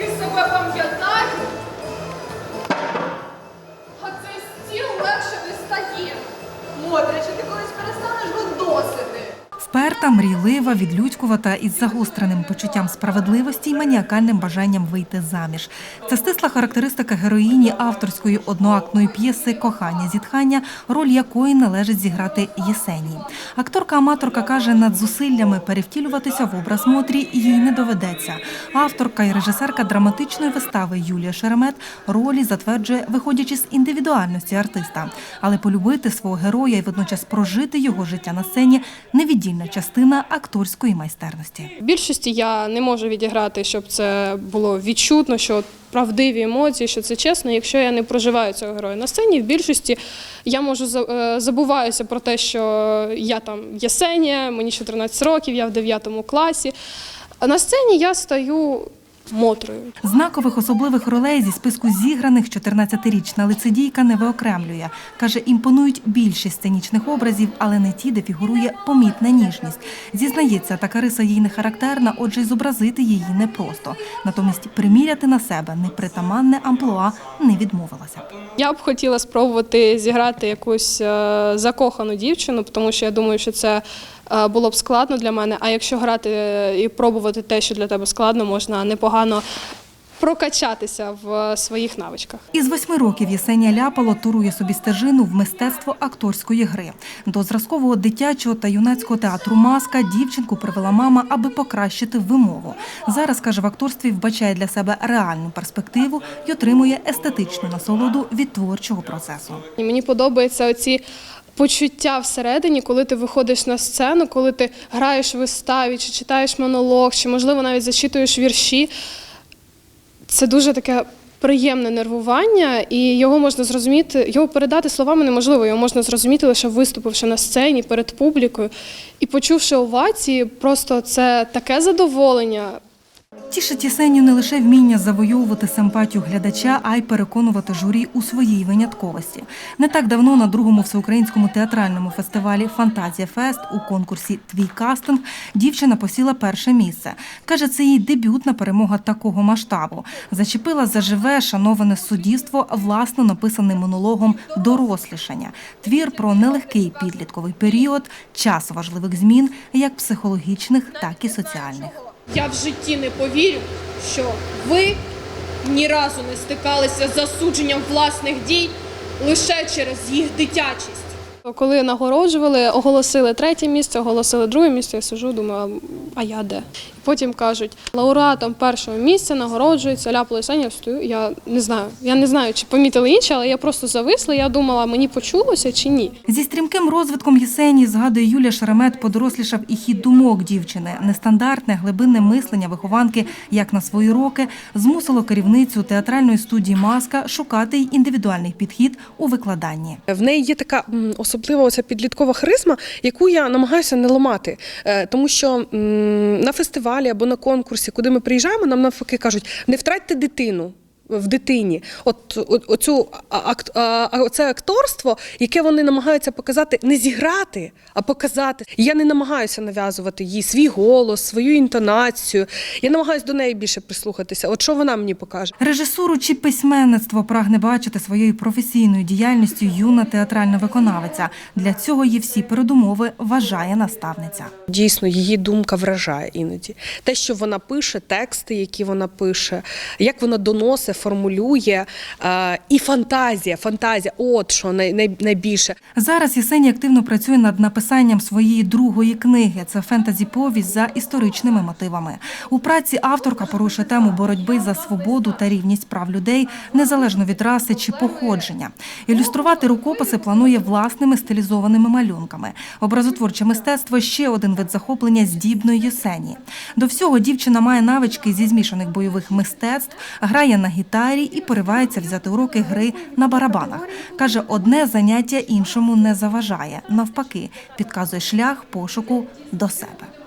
скільки себе пам'ятаю, а Вперта, мрійлива, відлюдькувата із загостреним почуттям справедливості і маніакальним бажанням вийти заміж. Це стисла характеристика героїні авторської одноактної п'єси Кохання зітхання, роль якої належить зіграти Єсенії. Акторка-аматорка каже, над зусиллями перевтілюватися в образ Мотрі їй не доведеться. Авторка і режисерка драматичної вистави Юлія Шеремет ролі затверджує, виходячи з індивідуальності артиста. Але полюбити свого героя і водночас прожити його життя на сцені невіддільна частина акторської майстерності. В більшості я не можу відіграти, щоб це було відчутно, що правдиві емоції, що це чесно. Якщо я не проживаю цього героя на сцені, в більшості я можу е, забуваюся про те, що я там Єсенія, мені 14 років, я в 9 класі. На сцені я стаю мотрою. Знакових особливих ролей зі списку зіграних 14-річна лицедійка не виокремлює. Каже, імпонують більшість сценічних образів, але не ті, де фігурує помітна ніжність. Зізнається, така риса їй не характерна, отже, й зобразити її непросто. Натомість приміряти на себе непритаманне амплуа не відмовилася. Я б хотіла спробувати зіграти якусь е, закохану дівчину, тому що я думаю, що це було б складно для мене. А якщо грати е, і пробувати те, що для тебе складно, можна непогано прокачатися в е, своїх навичках. Із восьми років Єсенія Ляпало турує собі стежину в мистецтво акторської гри. До зразкового дитячого та юнацького театру Маска дівчинку привела мама, аби покращити вимову. Зараз каже, в акторстві вбачає для себе реальну перспективу і отримує естетичну насолоду від творчого процесу. І мені подобаються оці почуття всередині, коли ти виходиш на сцену, коли ти граєш в виставі, чи читаєш монолог, чи можливо навіть зачитуєш вірші. Це дуже таке. Приємне нервування, і його можна зрозуміти, його передати словами неможливо. Його можна зрозуміти лише виступивши на сцені перед публікою і почувши овації, просто це таке задоволення. Тішить Єсенію не лише вміння завойовувати симпатію глядача, а й переконувати журі у своїй винятковості. Не так давно на другому всеукраїнському театральному фестивалі Фантазія Фест у конкурсі Твій кастинг дівчина посіла перше місце. Каже, це її дебютна перемога такого масштабу. Зачепила заживе шановане суддівство власно написаним монологом Дорослішання. Твір про нелегкий підлітковий період, час важливих змін, як психологічних, так і соціальних. Я в житті не повірю, що ви ні разу не стикалися з засудженням власних дій лише через їх дитячість. Коли нагороджували, оголосили третє місце, оголосили друге місце, я сижу, думаю, а я де? Потім кажуть, лауреатом першого місця нагороджується Ляпо Лисень, я стою, я не знаю. Я не знаю, чи помітили інші, але я просто зависла, я думала, мені почулося чи ні. Зі стрімким розвитком Єсенії, згадує Юлія Шеремет, подорослішав і хід думок дівчини. Нестандартне глибинне мислення вихованки, як на свої роки, змусило керівницю театральної студії Маска шукати й індивідуальний підхід у викладанні. В неї є така м, ця підліткова харизма, яку я намагаюся не ламати. Е, Тому що на фестивалі або на конкурсі, куди ми приїжджаємо, нам навпаки кажуть, не втратьте дитину. В дитині, от, оцю а- ак- а- а- оце акторство, яке вони намагаються показати, не зіграти, а показати. Я не намагаюся нав'язувати їй свій голос, свою інтонацію. Я намагаюся до неї більше прислухатися. От що вона мені покаже. Режисуру чи письменництво прагне бачити своєю професійною діяльністю юна театральна виконавиця. Для цього є всі передумови, вважає наставниця. Дійсно, її думка вражає іноді. Те, що вона пише, тексти, які вона пише, як вона доносить, формулює, е, і фантазія. Фантазія, от що най, най, найбільше. Зараз Єсенія активно працює над написанням своєї другої книги. Це фентезі-повість за історичними мотивами. У праці авторка порушує тему боротьби за свободу та рівність прав людей незалежно від раси чи походження. Ілюструвати рукописи планує власними стилізованими малюнками. Образотворче мистецтво ще один вид захоплення здібної Єсенії. До всього дівчина має навички зі змішаних бойових мистецтв, грає на гітарі і поривається взяти уроки гри на барабанах. Каже, одне заняття іншому не заважає. Навпаки, підказує шлях пошуку до себе.